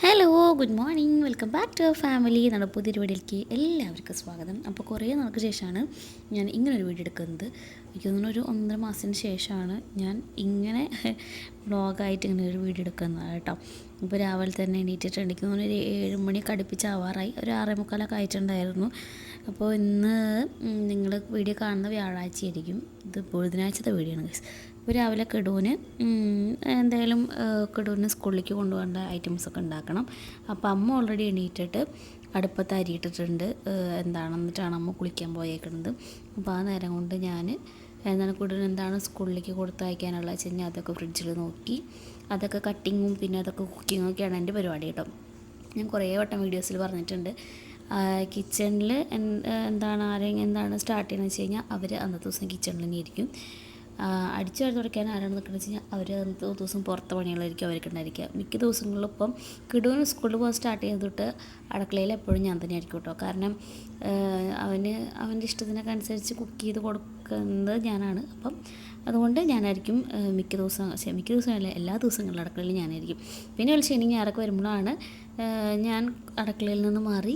Hello good morning welcome back to family നമ്മുടെ പുതിയ വീഡിയോയിലേക്ക് എല്ലാവർക്കും സ്വാഗതം. അപ്പോൾ കുറേ നാൾക്ക് ശേഷമാണ് ഞാൻ ഇങ്ങനൊരു വീഡിയോ എടുക്കുന്നത്. എനിക്ക് തോന്നുന്നു ഒരു ഒന്നര മാസത്തിന് ശേഷമാണ് ഞാൻ ഇങ്ങനെ വ്ളോഗായിട്ട് ഇങ്ങനെ ഒരു വീഡിയോ എടുക്കുന്നത് കേട്ടോ. ഇപ്പോൾ രാവിലെ തന്നെ എണീറ്റിട്ട് എനിക്ക് തോന്നുന്നു ഒരു ഏഴ് മണി കടുപ്പിച്ച് ആവാറായി. ഒരു ആറേ മുക്കാലൊക്കെ ആയിട്ടുണ്ടായിരുന്നു. അപ്പോൾ ഇന്ന് നിങ്ങൾ വീഡിയോ കാണുന്ന വ്യാഴാഴ്ച ആയിരിക്കും ഇത് ബുധനാഴ്ചത്തെ വീഡിയോ ആണ് ഗൈസ് അപ്പോൾ രാവിലെ കിടൂന് എന്തായാലും കിടൂന് സ്കൂളിലേക്ക് കൊണ്ടുപോകേണ്ട ഐറ്റംസൊക്കെ ഉണ്ടാക്കണം. അപ്പോൾ അമ്മ ഓൾറെഡി എണീറ്റിട്ട് അടുപ്പത്ത് അരിയിട്ടിട്ടുണ്ട്. എന്താണെന്നിട്ടാണ് അമ്മ കുളിക്കാൻ പോയേക്കുന്നത് അപ്പോൾ ആ നേരം കൊണ്ട് ഞാൻ എന്താണ് കൂടുതൽ എന്താണ് സ്കൂളിലേക്ക് കൊടുത്തയക്കാനുള്ള വെച്ച് കഴിഞ്ഞാൽ അതൊക്കെ ഫ്രിഡ്ജിൽ നോക്കി. അതൊക്കെ കട്ടിങ്ങും പിന്നെ അതൊക്കെ കുക്കിങ്ങും ഒക്കെയാണ് എന്റെ പരിപാടി കേട്ടോ. ഞാൻ കുറേ വട്ടം വീഡിയോസിൽ പറഞ്ഞിട്ടുണ്ട്. കിച്ചണിൽ എന്താണ് ആരെങ്കിലും എന്താണ് സ്റ്റാർട്ട് ചെയ്യുന്നത് വെച്ച് കഴിഞ്ഞാൽ അവർ അന്നത്തെ ദിവസം കിച്ചണിൽ തന്നെ ഇരിക്കും അടിച്ചു വാരി തുടയ്ക്കാൻ ആരാണ് നിൽക്കുന്നത് വെച്ച് കഴിഞ്ഞാൽ അവർ അന്നത്തെ ദിവസം പുറത്തെ പണികളായിരിക്കും അവർക്ക് ഉണ്ടായിരിക്കുക. മിക്ക ദിവസങ്ങളിലും ഇപ്പം കിടുവിന് സ്കൂളിൽ പോകാൻ സ്റ്റാർട്ട് ചെയ്ത് തൊട്ട് അടുക്കളയിൽ എപ്പോഴും ഞാൻ തന്നെ ആയിരിക്കും കേട്ടോ. കാരണം അവന് അവന്റെ ഇഷ്ടത്തിനൊക്കെ അനുസരിച്ച് കുക്ക് ചെയ്ത് കൊടുക്കുന്നത് ഞാനാണ്. അപ്പം അതുകൊണ്ട് ഞാനായിരിക്കും മിക്ക ദിവസം മിക്ക ദിവസമല്ല എല്ലാ ദിവസങ്ങളിലും അടുക്കളയിൽ ഞാനായിരിക്കും. പിന്നെ ഒരു ശനി ഞായറൊക്കെ വരുമ്പോഴാണ് ഞാൻ അടുക്കളയിൽ നിന്ന് മാറി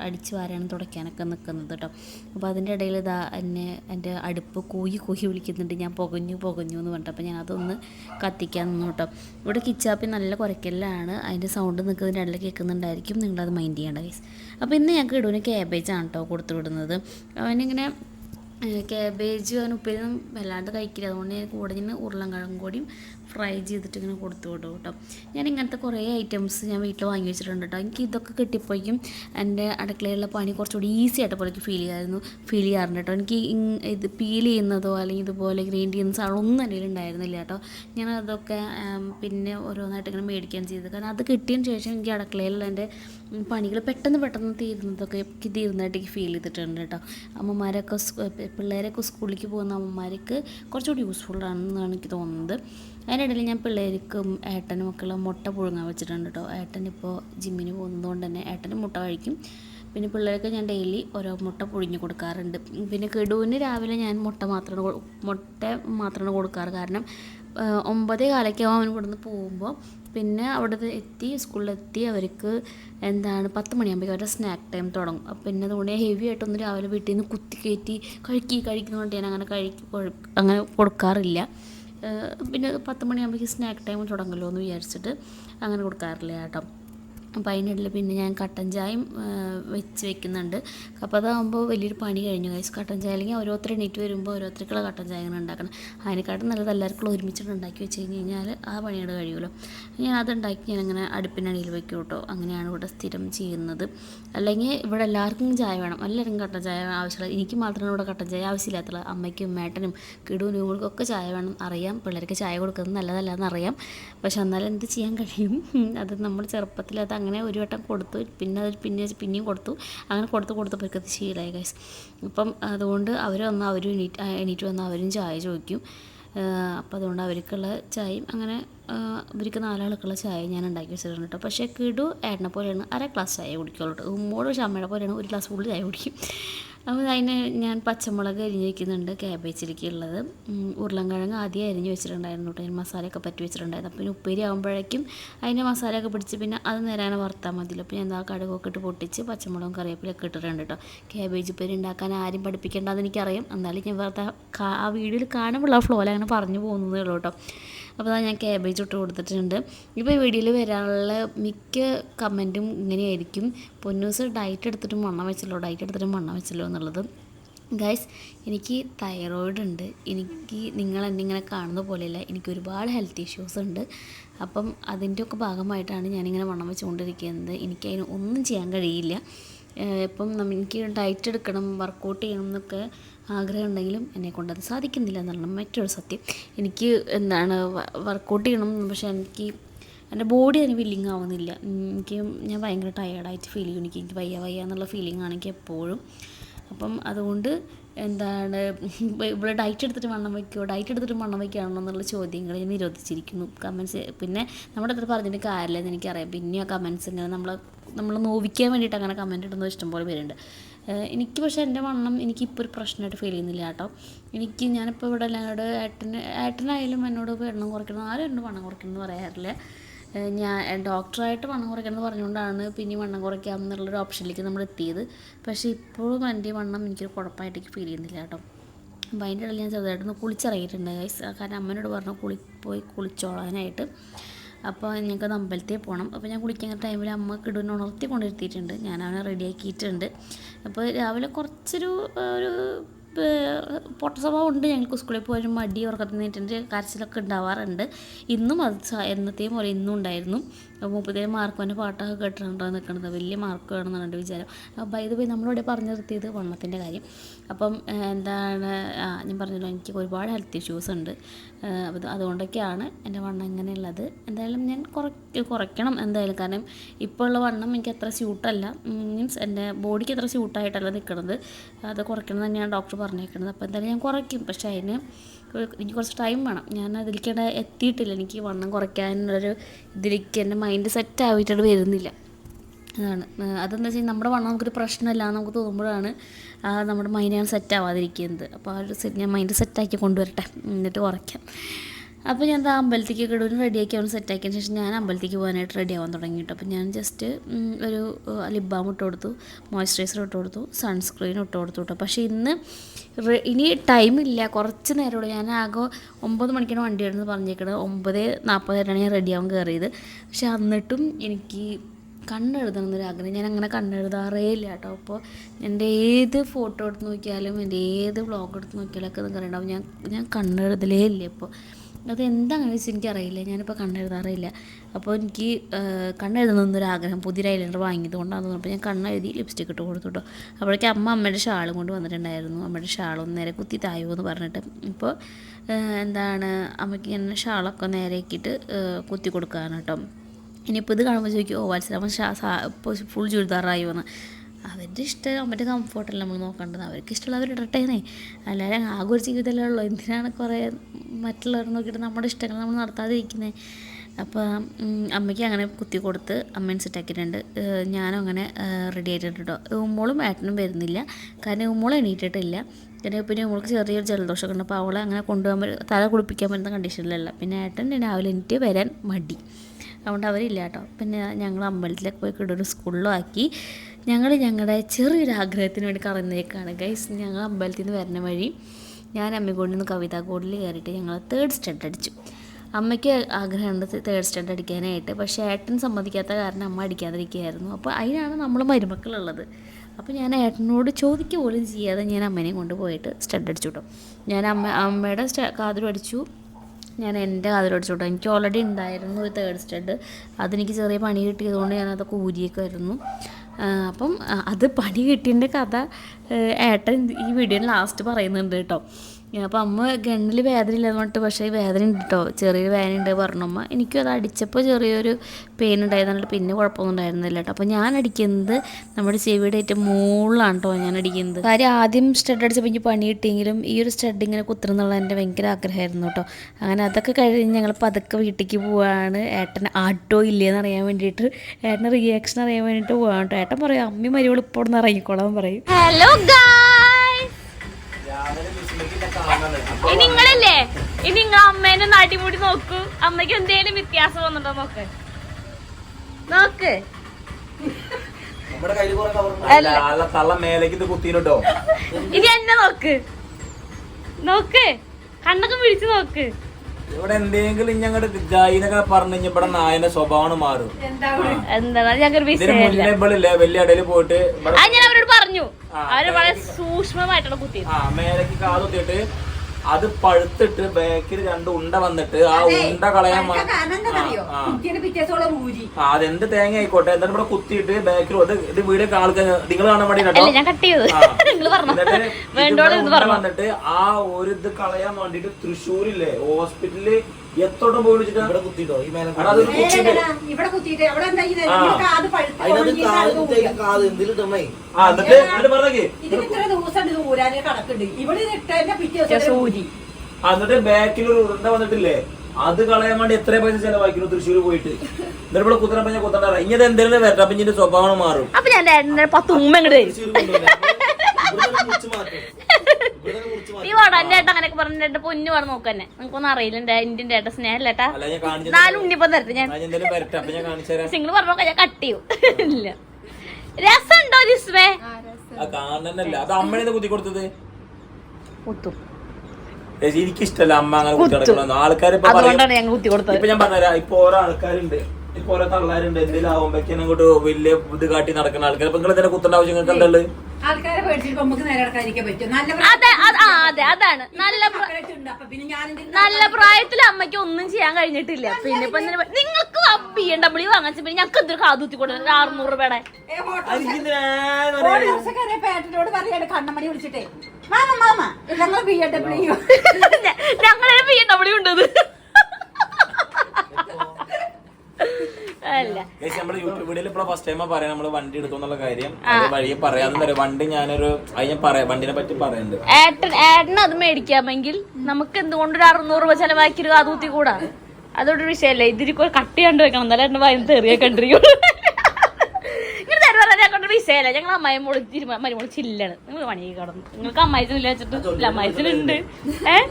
അടിച്ച് വാരാനും തുടയ്ക്കാനൊക്കെ നിൽക്കുന്നത് കേട്ടോ. അപ്പോൾ അതിന്റെ ഇടയിൽ ഇതാ എന്നെ എന്റെ അടുപ്പ് കൂയി കൂയി വിളിക്കുന്നുണ്ട്. ഞാൻ പുകഞ്ഞു പുകഞ്ഞു എന്ന് പറഞ്ഞിട്ട് അപ്പോൾ ഞാൻ അതൊന്ന് കത്തിക്കാൻ നിന്നു കേട്ടോ. ഇവിടെ കിച്ചാപ്പി നല്ല കുറയ്ക്കലാണ് അതിന്റെ സൗണ്ട് നിൽക്കുന്നതിന്റെ ഇടയിൽ കേൾക്കുന്നുണ്ടായിരിക്കും. നിങ്ങളത് മൈൻഡ് ചെയ്യേണ്ട കേസ് അപ്പോൾ ഇന്ന് ഞങ്ങൾക്ക് ഇടുവിന് ക്യാബേജാണ് കേട്ടോ കൊടുത്തു വിടുന്നത്. അവനിങ്ങനെ ക്യാബേജ് അവൻ ഉപ്പേരിയൊന്നും വല്ലാണ്ട് കഴിക്കില്ല. അതുകൊണ്ട് ഞാൻ കൂടെ ഞാൻ ഉരുളൻകിഴങ്ങും കൂടിയും ഫ്രൈ ചെയ്തിട്ട് ഇങ്ങനെ കൊടുത്തു വിടും കേട്ടോ. ഞാൻ ഇങ്ങനത്തെ കുറേ ഐറ്റംസ് ഞാൻ വീട്ടിൽ വാങ്ങി വെച്ചിട്ടുണ്ട് കേട്ടോ. എനിക്ക് ഇതൊക്കെ കിട്ടിപ്പോയിക്കും. എന്റെ അടുക്കളയിലുള്ള പണി കുറച്ചുകൂടി ഈസി ആയിട്ട് പോലെ ഫീൽ ചെയ്യായിരുന്നു ഫീൽ ചെയ്യാറുണ്ട് കേട്ടോ. എനിക്ക് ഇത് പീൽ ചെയ്യുന്നതോ അല്ലെങ്കിൽ ഇതുപോലെ ഗ്രീൻ ടീൻസ് ഒന്നും എന്റെ ഉണ്ടായിരുന്നില്ല കേട്ടോ. ഞാൻ അതൊക്കെ പിന്നെ ഓരോന്നായിട്ട് ഇങ്ങനെ മേടിക്കാൻ ചെയ്തത്. കാരണം അത് കിട്ടിയതിന് ശേഷം എനിക്ക് അടുക്കളയിലുള്ള എന്റെ പണികൾ പെട്ടെന്ന് പെട്ടെന്ന് തീരുന്നതൊക്കെ എനിക്ക് തീരുന്നതായിട്ട് എനിക്ക് ഫീൽ ചെയ്തിട്ടുണ്ട് കേട്ടോ. അമ്മമാരൊക്കെ പിള്ളേരൊക്കെ സ്കൂളിലേക്ക് പോകുന്ന അമ്മമാർക്ക് കുറച്ചുകൂടി യൂസ്ഫുൾ ആണെന്നാണ് എനിക്ക് തോന്നുന്നത്. അതിനിടയിൽ ഞാൻ പിള്ളേർക്കും ഏട്ടനും ഒക്കെ മുട്ട പുഴുങ്ങാൻ വെച്ചിട്ടുണ്ട് കേട്ടോ. ഏട്ടൻ ഇപ്പോൾ ജിമ്മിന് പോകുന്നതുകൊണ്ട് തന്നെ ഏട്ടനും മുട്ട കഴിക്കും. പിന്നെ പിള്ളേർക്ക് ഞാൻ ഡെയിലി ഓരോ മുട്ട പുഴുങ്ങി കൊടുക്കാറുണ്ട്. പിന്നെ കെടുവിന് രാവിലെ ഞാൻ മുട്ട മാത്രമാണ് മുട്ട മാത്രമാണ് കൊടുക്കാറ്. കാരണം ഒമ്പതേ കാലൊക്കെ അവൻ ഇവിടുന്ന് പോകുമ്പോൾ. പിന്നെ അവിടെ എത്തി സ്കൂളിലെത്തി അവർക്ക് എന്താണ് പത്ത് മണിയാകുമ്പോൾ അവരുടെ സ്നാക്ക് ടൈം തുടങ്ങും. അപ്പം പിന്നെ അതുകൊണ്ട് ഹെവി ആയിട്ടൊന്നും രാവിലെ വീട്ടിൽ നിന്ന് കുത്തി കയറ്റി കഴിക്കി കഴിക്കുന്നതുകൊണ്ട് ഞാൻ അങ്ങനെ കഴിക്കും അങ്ങനെ കൊടുക്കാറില്ല. പിന്നെ പത്ത് മണിയാകുമ്പോഴേക്കും സ്നാക്ക് ടൈം തുടങ്ങല്ലോ എന്ന് വിചാരിച്ചിട്ട് അങ്ങനെ കൊടുക്കാറില്ല കേട്ടോ. അപ്പോൾ അതിനിടയിൽ പിന്നെ ഞാൻ കട്ടൻ ചായയും വെച്ച് വെക്കുന്നുണ്ട്. അപ്പോൾ അതാകുമ്പോൾ വലിയൊരു പണി കഴിഞ്ഞു കഴിച്ചു കട്ടൻ ചായ അല്ലെങ്കിൽ ഓരോരുത്തർ എണീറ്റ് വരുമ്പോൾ ഓരോരുത്തർക്കുള്ള കട്ടൻ ചായ ഇങ്ങനെ ഉണ്ടാക്കണം. അതിനെക്കാട്ടും നല്ലത് എല്ലാവർക്കും ഒരുമിച്ചിട്ട് ഉണ്ടാക്കി വെച്ച് കഴിഞ്ഞ് കഴിഞ്ഞാൽ ആ പണിയോട് കഴിയുമല്ലോ. ഞാൻ അതുണ്ടാക്കി ഞാൻ അങ്ങനെ അടുപ്പിനടിയിൽ വെക്കും കേട്ടോ. അങ്ങനെയാണ് ഇവിടെ സ്ഥിരം ചെയ്യുന്നത്. അല്ലെങ്കിൽ ഇവിടെ എല്ലാവർക്കും ചായ വേണം. എല്ലാവർക്കും കട്ടൻ ചായ ആവശ്യമുള്ള എനിക്ക് മാത്രമാണ് ഇവിടെ കട്ടൻ ചായ ആവശ്യമില്ലാത്തുള്ളത് അമ്മയ്ക്കും മേട്ടനും കിടുവിനും ഇവൾക്കൊക്കെ ചായ വേണം അറിയാം. പിള്ളേർക്ക് ചായ കൊടുക്കുന്നത് നല്ലതല്ല അറിയാം. പക്ഷെ എന്നാലും എന്ത് ചെയ്യാൻ കഴിയും? അത് നമ്മൾ ചെറുപ്പത്തിൽ അത് അങ്ങനെ ഒരു വട്ടം കൊടുത്തു. പിന്നെ അത് പിന്നെ പിന്നെയും കൊടുത്തു. അങ്ങനെ കൊടുത്ത് അത് ശീലമായി ഗൈസ് അപ്പം അതുകൊണ്ട് അവർ വന്ന് അവരും എണീറ്റ് എണീറ്റ് വന്ന് അവരും ചായ ചോദിക്കും. അപ്പോൾ അതുകൊണ്ട് അവർക്കുള്ള ചായയും അങ്ങനെ ഇവർക്ക് നാലാൾക്കുള്ള ചായ ഞാൻ ഉണ്ടാക്കി വെച്ചിട്ടുണ്ട് കേട്ടോ. പക്ഷേ കിടു ഏട്ടനെ പോലെയാണ് അര ഗ്ലാസ് ചായ കുടിക്കുള്ളൂ കേട്ടോ. ഉമ്മോട് അമ്മയുടെ പോലെയാണ് ഒരു ഗ്ലാസ് ഫുള്ള് ചായ കുടിക്കും. അപ്പോൾ അതിന് ഞാൻ പച്ചമുളക് അരിഞ്ഞ് വയ്ക്കുന്നുണ്ട് ക്യാബേജിലേക്ക് ഉള്ളത്. ഉരുളൻകിഴങ്ങ് ആദ്യം അരിഞ്ഞ് വെച്ചിട്ടുണ്ടായിരുന്നു കേട്ടോ. ഞാൻ മസാലയൊക്കെ പറ്റി വെച്ചിട്ടുണ്ടായിരുന്നു. അപ്പോൾ ഉപ്പേരി ആകുമ്പോഴേക്കും അതിന്റെ മസാലയൊക്കെ പിടിച്ച് പിന്നെ അത് നേരാണ് വറുത്താൽ മതിയല്ലോ. അപ്പോൾ ഞാൻ എന്താ കടുകൊക്കെ ഇട്ട് പൊട്ടിച്ച് പച്ചമുളകും കറിവേപ്പിലൊക്കെ ഇട്ടിട്ടുണ്ട് കേട്ടോ. ക്യാബേജ് ഉപ്പേരി ഉണ്ടാക്കാൻ ആരും പഠിപ്പിക്കേണ്ടതെന്ന് എനിക്കറിയാം. എന്നാലും ഞാൻ വെറുതെ ആ വീഡിയോയിൽ കാണുമ്പോൾ ആ ഫ്ലോയിൽ അങ്ങനെ പറഞ്ഞു പോകുന്നതേ ഉള്ളൂ കേട്ടോ. അപ്പോൾ ഞാൻ ക്യാബേജ് ഇട്ട് കൊടുത്തിട്ടുണ്ട്. ഇപ്പോൾ ഈ വീഡിയോയിൽ വരാനുള്ള മിക്ക കമന്റും ഇങ്ങനെയായിരിക്കും. പൊന്നൂസ് ഡയറ്റ് എടുത്തിട്ടും വണ്ണം വെച്ചല്ലോ ഡയറ്റ് എടുത്തിട്ടും വണ്ണം വെച്ചല്ലോ എന്നുള്ളത്. ഗൈസ് എനിക്ക് തൈറോയിഡ് ഉണ്ട്. എനിക്ക് നിങ്ങൾ എന്നെ ഇങ്ങനെ കാണുന്ന പോലെയല്ല എനിക്ക് ഒരുപാട് ഹെൽത്ത് ഇഷ്യൂസ് ഉണ്ട്. അപ്പം അതിന്റെയൊക്കെ ഭാഗമായിട്ടാണ് ഞാനിങ്ങനെ വണ്ണം വെച്ചുകൊണ്ടിരിക്കുന്നത്. എനിക്കതിന് ഒന്നും ചെയ്യാൻ കഴിയില്ല. ഇപ്പം എനിക്ക് ഡയറ്റ് എടുക്കണം വർക്കൗട്ട് ചെയ്യണം എന്നൊക്കെ ആഗ്രഹം ഉണ്ടെങ്കിലും എന്നെ കൊണ്ടത് അത് സാധിക്കുന്നില്ല എന്നാണ് മറ്റൊരു സത്യം. എനിക്ക് എന്താണ് വർക്കൗട്ട് ചെയ്യണം പക്ഷേ എനിക്ക് എന്റെ ബോഡി അതിന് വില്ലിങ് ആവുന്നില്ല. എനിക്ക് ഞാൻ ഭയങ്കര ടയേർഡായിട്ട് ഫീൽ ചെയ്യും. എനിക്ക് എനിക്ക് വയ്യ വയ്യ എന്നുള്ള ഫീലിംഗ് ആണ് എനിക്ക് എപ്പോഴും. അപ്പം അതുകൊണ്ട് എന്താണ് ഇവിടെ ഡയറ്റ് എടുത്തിട്ട് വണ്ണം വയ്ക്കുമോ ഡയറ്റ് എടുത്തിട്ട് വണ്ണം വയ്ക്കുകയാണോ എന്നുള്ള ചോദ്യങ്ങൾ ഞാൻ നിരോധിച്ചിരിക്കുന്നു. കമൻസ് പിന്നെ നമ്മുടെ അടുത്ത് പറഞ്ഞിട്ട് കാര്യമില്ലെന്ന് എനിക്കറിയാം. പിന്നെ കമൻസ് ഇങ്ങനെ നമ്മളെ നമ്മൾ നോവിക്കാൻ വേണ്ടിയിട്ട് അങ്ങനെ കമന്റ് ഇടുന്നത് ഇഷ്ടംപോലെ പേരുണ്ട്. എനിക്ക് പക്ഷേ എന്റെ വണ്ണം എനിക്ക് എനിക്കിപ്പോൾ ഒരു പ്രശ്നമായിട്ട് ഫീൽ ചെയ്യുന്നില്ല കേട്ടോ. എനിക്ക് ഞാനിപ്പോൾ ഇവിടെ എല്ലാവരോട് ഏട്ടന് ഏട്ടനായാലും എന്നോട് എണ്ണം കുറയ്ക്കണം. ആരും എന്നോട് വണ്ണം കുറയ്ക്കണമെന്ന് പറയാറില്ല. ഞാൻ ഡോക്ടറായിട്ട് വണ്ണം കുറയ്ക്കണമെന്ന് പറഞ്ഞുകൊണ്ടാണ് പിന്നെ വണ്ണം കുറയ്ക്കാം എന്നുള്ളൊരു ഓപ്ഷനിലേക്ക് നമ്മൾ എത്തിയത്. പക്ഷേ ഇപ്പോഴും എന്റെ വണ്ണം എനിക്കൊരു കുഴപ്പമായിട്ട് എനിക്ക് ഫീൽ ചെയ്യുന്നില്ല കേട്ടോ. അപ്പോൾ അതിന്റെ ഇടയിൽ ഞാൻ ചെറുതായിട്ടൊന്ന് കുളിച്ചിറങ്ങിയിട്ടുണ്ട് കാരണം അമ്മനോട് പറഞ്ഞു കുളി പോയി കുളിച്ചോളാനായിട്ട്. അപ്പോൾ ഞങ്ങൾക്ക് അമ്പലത്തിൽ പോകണം. അപ്പോൾ ഞാൻ കുളിക്കുന്ന ടൈമിൽ അമ്മ കിടുവിനെ ഉണർത്തി കൊണ്ടിരുത്തിയിട്ടുണ്ട് ഞാൻ അവനെ റെഡിയാക്കിയിട്ടുണ്ട് അപ്പോൾ രാവിലെ കുറച്ചൊരു ഒരു പൊട്ട സ്വഭാവം ഉണ്ട്. ഞങ്ങൾക്ക് സ്കൂളിൽ പോയാലും മടി ഉറക്കത്തിൽ നിന്നിട്ടുണ്ട്. കരച്ചിലൊക്കെ ഉണ്ടാവാറുണ്ട്. ഇന്നും അത് എന്നത്തെയും പോലെ ഇന്നും ഉണ്ടായിരുന്നു. അപ്പോൾ മുപ്പത്തേഴ് മാർക്ക് വന്നെ പാട്ടൊക്കെ കേട്ടിട്ടുണ്ടോ നിൽക്കുന്നത് വലിയ മാർക്ക് വേണമെന്നാണ് എന്റെ വിചാരം. അപ്പോൾ ഇത് പോയി നമ്മളോട് പറഞ്ഞു നിർത്തിയത് വണ്ണത്തിന്റെ കാര്യം. അപ്പം എന്താണ് ഞാൻ പറഞ്ഞല്ലോ എനിക്ക് ഒരുപാട് ഹെൽത്ത് ഇഷ്യൂസ് ഉണ്ട്. അതുകൊണ്ടൊക്കെയാണ് എന്റെ വണ്ണം ഇങ്ങനെയുള്ളത്. എന്തായാലും ഞാൻ കുറയ്ക്ക് കുറയ്ക്കണം എന്തായാലും. കാരണം ഇപ്പോൾ ഉള്ള വണ്ണം എനിക്ക് അത്ര സ്യൂട്ടല്ല മീൻസ് എന്റെ ബോഡിക്ക് അത്ര സ്യൂട്ടായിട്ടല്ല നിൽക്കുന്നത് അത് കുറയ്ക്കണം തന്നെയാണ് ഡോക്ടർ പറഞ്ഞേക്കുന്നത് അപ്പോൾ എന്തായാലും ഞാൻ കുറയ്ക്കും. പക്ഷേ അതിന് എനിക്ക് കുറച്ച് ടൈം വേണം. ഞാൻ അതിലേക്ക് എത്തിയിട്ടില്ല. എനിക്ക് വണ്ണം കുറയ്ക്കാനുള്ളൊരു ഇതിലേക്ക് എന്റെ മൈൻഡ് സെറ്റ് ആയിട്ട് വരുന്നില്ല. അതാണ്. അതെന്താ വെച്ചാൽ നമ്മുടെ വണ്ണം നമുക്കൊരു പ്രശ്നമല്ല നമുക്ക് തോന്നുമ്പോഴാണ് നമ്മുടെ മൈൻഡ് ഞാൻ സെറ്റ് ആവാതിരിക്കുന്നത്. അപ്പോൾ ആ ഒരു ഞാൻ മൈൻഡ് സെറ്റാക്കി കൊണ്ടുവരട്ടെ. എന്നിട്ട് കുറയ്ക്കാം അപ്പോൾ ഞാൻ ആ അമ്പലത്തേക്ക് കിടന്ന് റെഡിയാക്കി അവൻ സെറ്റാക്കിയതിന് ശേഷം ഞാൻ അമ്പലത്തേക്ക് പോകാനായിട്ട് റെഡി ആവാൻ തുടങ്ങി കേട്ടോ അപ്പോൾ ഞാൻ ജസ്റ്റ് ഒരു ലിപ് ബാം ഇട്ട് കൊടുത്തു. മോയ്സ്ചറൈസർ ഇട്ട് കൊടുത്തു. സൺസ്ക്രീൻ ഇട്ട് കൊടുത്തു കേട്ടോ പക്ഷേ ഇന്ന് ഇനി ടൈമില്ല കുറച്ച് നേരമുള്ളൂ ഞാൻ ആകെ ഒമ്പത് മണിക്കാണ് വണ്ടി വരുന്നത് പറഞ്ഞേക്കുന്നത് ഒമ്പത് നാൽപ്പതിനാണ് ഞാൻ റെഡിയാവാൻ കയറിയത് പക്ഷേ എന്നിട്ടും എനിക്ക് കണ്ണെഴുതണം എന്നൊരു ആഗ്രഹം. ഞാൻ അങ്ങനെ കണ്ണെഴുതാറേ ഇല്ല കേട്ടോ അപ്പോൾ എന്റെ ഏത് ഫോട്ടോ എടുത്ത് നോക്കിയാലും എന്റെ ഏത് വ്ളോഗ് എടുത്ത് നോക്കിയാലും ഒക്കെ നിങ്ങൾക്ക് അറിയണ്ടാവും ഞാൻ ഞാൻ കണ്ണെഴുതലേ ഇല്ല ഇപ്പോൾ അത് എന്താണെന്ന് വെച്ചാൽ എനിക്കറിയില്ല. ഞാനിപ്പോൾ കണ്ണെഴുതാറില്ല. അപ്പോൾ എനിക്ക് കണ്ണെഴുതുന്നൊരാഗ്രഹം പുതിയ ഐലൈനർ വാങ്ങിയത് കൊണ്ടാണ് തോന്നുന്നു. അപ്പോൾ ഞാൻ കണ്ണെഴുതി ലിപ്സ്റ്റിക് ഇട്ട് കൊടുത്തു കേട്ടോ അപ്പോഴേക്കും അമ്മ അമ്മയുടെ ഷാളും കൊണ്ട് വന്നിട്ടുണ്ടായിരുന്നു. അമ്മയുടെ ഷാളൊന്ന് നേരെ കുത്തി തായോ എന്ന് പറഞ്ഞിട്ട്. ഇപ്പോൾ എന്താണ് അമ്മയ്ക്ക് ഇങ്ങനെ ഷാളൊക്കെ നേരെയാക്കിയിട്ട് കുത്തി കൊടുക്കാനാണ് ഇനിയിപ്പോൾ ഇത് കാണുമ്പോൾ ചോദിക്കും ഓ വത്സരമ്മ ഫുൾ ചുരിദാറായി എന്ന് അവരുടെ ഇഷ്ടം അവരുടെ കംഫോർട്ടല്ല നമ്മൾ നോക്കേണ്ടത്. അവർക്ക് ഇഷ്ടമുള്ള അവർ ഇടട്ടേന്നേ അല്ലാതെ ആകെ ഒരു ജീവിതമല്ലേ ഉള്ളൂ. എന്തിനാണ് കുറേ മറ്റുള്ളവർ നോക്കിയിട്ട് നമ്മുടെ ഇഷ്ടങ്ങൾ നമ്മൾ നടത്താതിരിക്കുന്നത് അപ്പോൾ അമ്മയ്ക്ക് അങ്ങനെ കുത്തി കൊടുത്ത് അമ്മേനെ സെറ്റാക്കിയിട്ടുണ്ട് ഞാനും അങ്ങനെ റെഡി ആയിട്ടുണ്ട് കേട്ടോ ഉമ്മോളും ഏട്ടനും വരുന്നില്ല. കാരണം ഉമ്മോൾ എണീറ്റിട്ടില്ല. പിന്നെ പിന്നെ ഉമ്മൾക്ക് ചെറിയൊരു ജലദോഷമൊക്കെ ഉണ്ട്. അപ്പോൾ അവളെ അങ്ങനെ കൊണ്ടുപോകാൻ പറ്റും തല കുളിപ്പിക്കാൻ പറ്റുന്ന കണ്ടീഷനിലല്ല. പിന്നെ ഏട്ടൻ രാവിലെ എണീറ്റ് വരാൻ മടി. അതുകൊണ്ട് അവരില്ല കേട്ടോ പിന്നെ ഞങ്ങൾ അമ്പലത്തിലൊക്കെ പോയി കിടൊരു സ്കൂളിലും ആക്കി. ഞങ്ങൾ ഞങ്ങളുടെ ചെറിയൊരു ആഗ്രഹത്തിന് വേണ്ടി കറന്നേക്കാണ് ഗൈസ് ഞങ്ങൾ അമ്പലത്തിൽ നിന്ന് വരുന്ന വഴി ഞാൻ അമ്മിക്കോടിൽ നിന്ന് കവിതാ കോഡിൽ കയറിയിട്ട് ഞങ്ങൾ തേർഡ് സ്റ്റഡ് അടിച്ചു. അമ്മയ്ക്ക് ആഗ്രഹമുണ്ട് തേർഡ് സ്റ്റാൻഡ് അടിക്കാനായിട്ട്. പക്ഷേ ഏട്ടൻ സമ്മതിക്കാത്ത കാരണം അമ്മ അടിക്കാതിരിക്കുകയായിരുന്നു. അപ്പോൾ അതിനാണ് നമ്മൾ മരുമക്കളുള്ളത്. അപ്പോൾ ഞാൻ ഏട്ടനോട് ചോദിക്കുക പോലും ചെയ്യാതെ ഞാൻ അമ്മേനെ കൊണ്ടുപോയിട്ട് സ്റ്റഡ് അടിച്ചു കേട്ടോ ഞാൻ അമ്മ അമ്മയുടെ കാതിലും അടിച്ചു. ഞാൻ എന്റെ കാതിലടിച്ചു കേട്ടോ എനിക്ക് ഓൾറെഡി ഉണ്ടായിരുന്നു ഒരു തേർഡ് സ്റ്റഡ് അതെനിക്ക് ചെറിയ പണി കിട്ടിയതുകൊണ്ട് ഞാനതൊക്കെ ഊരിയൊക്കെ ആയിരുന്നു അപ്പം അത് പണി കിട്ടിയതിന്റെ കഥ ഏട്ടൻ ഈ വീഡിയോയിൽ ലാസ്റ്റ് പറയുന്നുണ്ട് കേട്ടോ. അപ്പം അമ്മ ഗണ്ണിൽ വേദന ഇല്ലെന്ന് പറഞ്ഞിട്ട് പക്ഷേ വേദന ഉണ്ട് കേട്ടോ ചെറിയൊരു വേദന ഉണ്ട് പറഞ്ഞു അമ്മ എനിക്കും അത് അടിച്ചപ്പോൾ ചെറിയൊരു പെയിൻ ഉണ്ടായിരുന്നു പിന്നെ കുഴപ്പമൊന്നും ഉണ്ടായിരുന്നില്ല കേട്ടോ അപ്പോൾ ഞാൻ അടിക്കുന്നത് നമ്മുടെ ചെവിയുടെ ഏറ്റവും മുകളിലാണ് കേട്ടോ ഞാൻ അടിക്കുന്നത്. കാര്യം ആദ്യം സ്റ്റഡ് അടിച്ചപ്പോൾ എനിക്ക് പണി കിട്ടിയെങ്കിലും ഈ ഒരു സ്റ്റഡ് ഇങ്ങനെ കുത്തണം എന്നുള്ള എന്റെ ഭയങ്കര ആഗ്രഹമായിരുന്നു കേട്ടോ അങ്ങനെ അതൊക്കെ കഴിഞ്ഞ് ഞങ്ങൾ പതുക്കെ വീട്ടിലേക്ക് പോവാണ്. ഏട്ടൻ ആട്ടോ ഇല്ലേന്ന് അറിയാൻ വേണ്ടിയിട്ട്. ഏട്ടന്റെ റിയാക്ഷൻ അറിയാൻ വേണ്ടിയിട്ട് പോവാണ് കേട്ടോ ഏട്ടൻ പറയും അമ്മി മരുവൾ ഇപ്പോൾ ഇവിടെ നിന്ന് ഇറങ്ങിക്കോളാൻ പറയും. ഹലോ ഇനി നിങ്ങളല്ലേ? ഇനി നിങ്ങൾ അമ്മേനെ നാട്ടിമൂടി നോക്കൂ. അമ്മയ്ക്ക് എന്തേലും വ്യത്യാസം വന്നിട്ടോ നോക്ക്. നോക്ക്. ഇനി എന്നെ നോക്ക്. നോക്ക്. കണ്ണൊക്കെ പിടിച്ചു നോക്ക്. ഇവിടെ എന്തെങ്കിലും ഞങ്ങളുടെ ജായിനൊക്കെ പറഞ്ഞു ഇവിടെ നായന്റെ സ്വഭാവം മാറും. മുന്നേ വലിയ ഇടയിൽ പോയിട്ട് ഞാൻ അവരോട് പറഞ്ഞു. അവർ വളരെ സൂക്ഷ്മമായിട്ടുള്ള കുത്തി ആ മേലേക്ക് കാതുത്തിട്ട് അത് പഴുത്തിട്ട് ബാക്കിൽ രണ്ട് ഉണ്ട വന്നിട്ട് ആ ഉണ്ട കളയാൻ അതെന്ത് തേങ്ങ ആയിക്കോട്ടെ എന്നിട്ട് ഇവിടെ കുത്തിയിട്ട് ബാക്കിൽ അത് ഇത് വീട് ആൾക്ക് നിങ്ങൾ കാണാൻ വേണ്ടി വന്നിട്ട് ആ ഒരു ഇത് കളയാൻ വേണ്ടിട്ട് തൃശ്ശൂരില്ലേ ഹോസ്പിറ്റലിൽ എത്തോട്ടം പോയി വിളിച്ചിട്ട്? ഇവിടെ കുത്തിട്ടോ ഈ മേലെ ഇവിടെ കുത്തിയിട്ട്. അവിടെ എന്താ ഇത്? കാത് പഴുത്ത് പറഞ്ഞേ ഇതിന് ഇത്ര ദിവസം ഊരാനേ കണക്കുണ്ട്. ഇവിടെ ഇട്ടതിന്റെ പിറ്റേ ഊരി എന്നിട്ട് ബാക്കിൽ ഒരു ഉരുണ്ട വന്നിട്ടില്ലേ? അത് കളയാൻ വേണ്ടി എത്ര പൈസ ചെലവാക്കുന്നു തൃശ്ശൂർ പോയിട്ട്. എന്നിട്ട് ഇവിടെ കുത്തനെ പഞ്ഞ കുത്തണ്ട. ഇങ്ങനെ എന്തെങ്കിലും വരട്ടെ. അപ്പൊ ഇതിന്റെ സ്വഭാവം മാറും. അപ്പൊ ഞാൻ പത്ത് ഉമ്മ നീ വാടാ എന്റെ ഏട്ട അങ്ങനെയൊക്കെ പറഞ്ഞു എന്റെ പൊന്നു പറഞ്ഞു നോക്കന്നെ നിനക്കൊന്നും അറിയില്ല എന്റെ എന്റെ ഏട്ട. കാണിച്ചു നാല് ഉണ്ണിപ്പം തരട്ടെ ഞാൻ. സിംഗിൾ പറഞ്ഞു നോക്കാം ഞാൻ കട്ട് ചെയ്യും. ഇല്ല. രസമുണ്ടോ ജിസ്മേ? ആ കാണുന്നല്ല അത് അമ്മേനെ കുത്തി കൊടുത്തത്? എനിക്ക് ഇഷ്ടല്ല അമ്മ അങ്ങനെ കുത്തി നടക്കണം ആൾക്കാർ ഇപ്പൊ ഇപ്പൊ ഞാൻ പറഞ്ഞുതരാം. ഇപ്പൊ ഓരോ ആൾക്കാരുണ്ട്. ഇപ്പൊ ഓരോ തള്ളാരുണ്ട്. എന്തെങ്കിലും ആവുമ്പോഴേക്കും അങ്ങോട്ട് വലിയ ഇത് കാട്ടി നടക്കുന്ന ആൾക്കാർ ഇപ്പൊ നിങ്ങൾ തന്നെ കുത്തേണ്ട ആവശ്യം നിങ്ങൾക്ക് എന്താ? ആൾക്കാരെ പേടിച്ചിട്ട് നമുക്ക് നേരെ നടക്കാതിരിക്കാൻ പറ്റും നല്ല അതെ അത് ആ അതെ അതാണ്. നല്ല പ്ര- മക്കളായിട്ടുണ്ട്. അപ്പൊ പിന്നെ ഞാൻ നല്ല പ്രായത്തിൽ അമ്മയ്ക്ക് ഒന്നും ചെയ്യാൻ കഴിഞ്ഞിട്ടില്ല. പിന്നെ ഇപ്പൊ എന്തിനാ പ- നിങ്ങൾക്ക് പി എം ഡബ്ല്യൂ വാങ്ങിച്ച പിന്നെ ഞങ്ങൾക്ക് എന്തൊരു കാതൂത്തി കൊടുക്കുന്നത് അറുന്നൂറ് രൂപയുടെ. പേട്ടനോട് പറയാണ് കണ്ണമണി വിളിച്ചിട്ടേ. മാമ മാമ ഞങ്ങൾ ബി എ ഡബ്ല്യു ഞങ്ങളെ ബി എം ഡബ്ല്യൂ ഉണ്ടത് അല്ല Guys, നമ്മുടെ യൂട്യൂബ് വീഡിയോയിൽ ഇപ്പോൾ ഫസ്റ്റ് ടൈം പറയാം നമ്മൾ വണ്ടി എന്നുള്ള കാര്യം. വഴി വഴിയെ പറയാന്ന് പറയാം വണ്ടി ഞാനൊരു ഞാൻ പറയാം. വണ്ടിനെ പറ്റി പറയുന്നുണ്ട് ഏട്ടൻ ഏട്ടന് അത് മേടിക്കാമെങ്കിൽ നമുക്ക് എന്തുകൊണ്ടൊരു അറുന്നൂറ് രൂപ ചെലവാക്കി ഒരു അതൂത്തി കൂടാ. അതൊരു വിഷയമല്ല ഇതിരിക്കോ കട്ട് ചെയ്യാണ്ട് വെക്കണം. എന്നാലും എന്നെ വായന തെറിയ കണ്ടിരിക്കും ഇങ്ങനെ തരും പറഞ്ഞാൽ ഞങ്ങളുടെ വിഷയമല്ല ഞങ്ങൾ അമ്മായി മോൾ തിരുമ മരുമോൾ ചില്ലാണ്. നിങ്ങൾ പണി കടന്നു. നിങ്ങൾക്ക് അമ്മായിച്ചില്ല വെച്ചിട്ട് അമ്മായിച്ചിലുണ്ട് ഏഹ്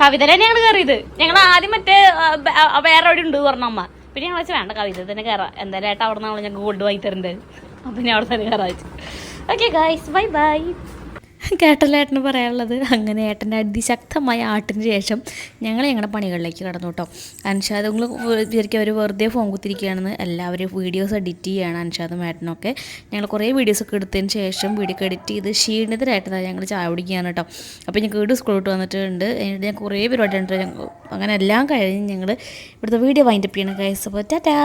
കവിത തന്നെ ഞങ്ങൾ കയറിയത്. ഞങ്ങൾ ആദ്യം മറ്റേ വേറെ അവിടെ ഉണ്ട് പറഞ്ഞ അമ്മ. പിന്നെ ഞങ്ങൾ വെച്ചാൽ വേണ്ട കവിത തന്നെ കയറാം എന്തായാലും ഏട്ടാ അവിടെ നിന്നാണ് ഞങ്ങൾക്ക് ഗോൾഡ് വാങ്ങി അപ്പം ഞാൻ അവിടെ തന്നെ കയറാ വെച്ചു. ഓക്കെ ഗായ്സ് ബൈ ബൈ കേട്ടല്ലോ ഏട്ടന് പറയാനുള്ളത്. അങ്ങനെ ഏട്ടന്റെ അതിശക്തമായ ആട്ടിന് ശേഷം ഞങ്ങൾ ഞങ്ങളുടെ പണികളിലേക്ക് കടന്നു കേട്ടോ അൻഷാദ് നിങ്ങൾ വിചാരിക്കും അവർ വെറുതെ ഫോൺ കുത്തിരിക്കുകയാണെന്ന്. എല്ലാവരും വീഡിയോസ് എഡിറ്റ് ചെയ്യുകയാണ് അൻഷാദും ഏട്ടനൊക്കെ. ഞങ്ങൾ കുറേ വീഡിയോസൊക്കെ എടുത്തതിന് ശേഷം വീഡിയോ എഡിറ്റ് ചെയ്ത് ക്ഷീണിതരായിട്ടാണ് ഞങ്ങൾ ചായ കുടിക്കുകയാണ് കേട്ടോ അപ്പോൾ ഞങ്ങൾക്ക് വീട് സ്കൂളിലോട്ട് വന്നിട്ടുണ്ട്. എന്നിട്ട് ഞാൻ കുറേ പരിപാടി ഉണ്ട് അങ്ങനെ എല്ലാം കഴിഞ്ഞ് ഞങ്ങൾ ഇവിടുത്തെ വീഡിയോ വൈൻഡപ്പ് ചെയ്യണം കൈസ് അപ്പോൾ ടാറ്റാ